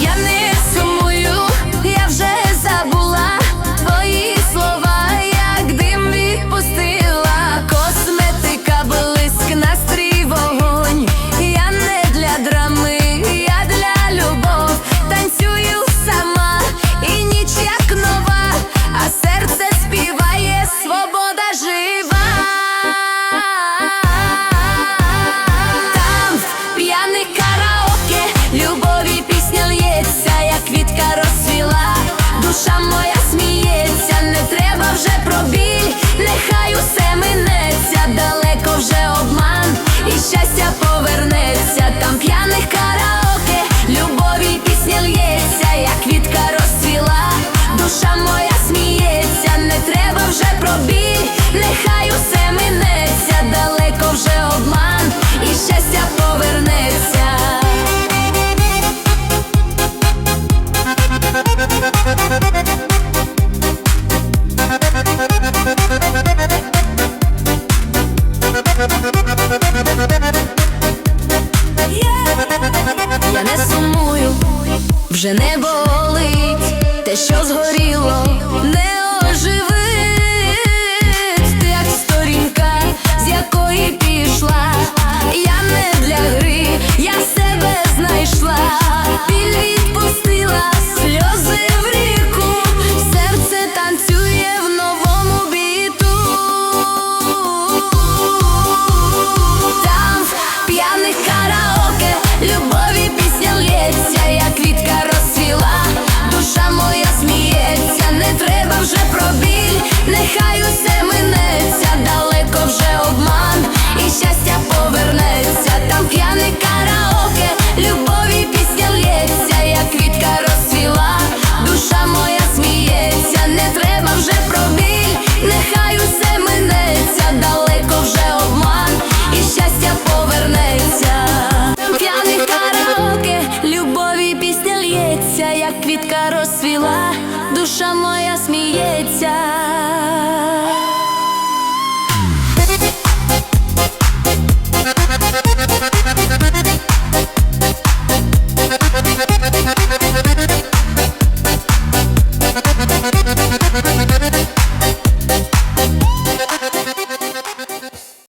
Я не я не сумую, вже не болить, те, що згоріло, не оживить, нехай усе минеться, далеко вже обман, і щастя повернеться, там п'яне караоке, любові пісня лється, як квітка розсвіла, душа моя сміється, не треба вже пробіль, нехай усе минеться, далеко вже обман, і щастя повернеться, там п'яне караоке, любові пісня лється, як квітка розсвіла, душа моя сміється.